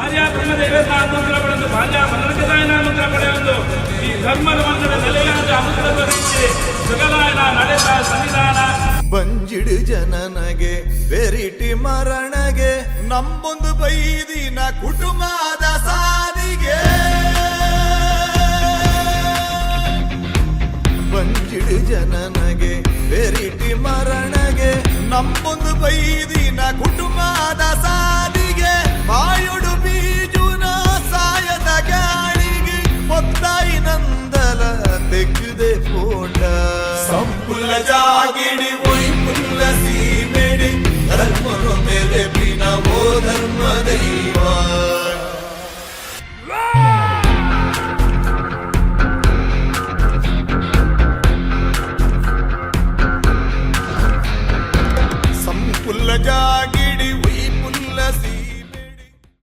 ಭಾರ್ಯ ಬ್ರಹ್ಮದೇವೇತ ಮಂತ್ರ ಪಡೆದು ಬಾಲ್ಯ ಮನರಂಜನಾಯನ ಮಂತ್ರ ಪಡೆಯೊಂದು ಈ ಧರ್ಮದ ಮಂದಿರ ನೆಲೆಯಾದ ಅನುಗ್ರಹ ರೀತಿ ಜಗದಾಯನ ನಡೆದ ಸನ್ನಿಧಾನ. ಬಂಜಿಡು ಜನನಗೆ, ಬೆರಿಟಿ ಮರಣಗೆ, ನಂಬೊಂದು ಬೈದಿನ ಕುಟುಂಬದ ಸಾರಿಗೆ ಬಂಜಿಡು ಜನನಗೆ, ಬೆರಿಟಿ ಮರಣಗೆ, ನಂಬೊಂದು ಬೈದಿನ ಕುಟುಂಬ సంపుల జాగిడి ఒయిపుల్ల సీమెడి ధర్మను మెరపిన ఓ ధర్మ దైవా. సంపుల్ల జాగి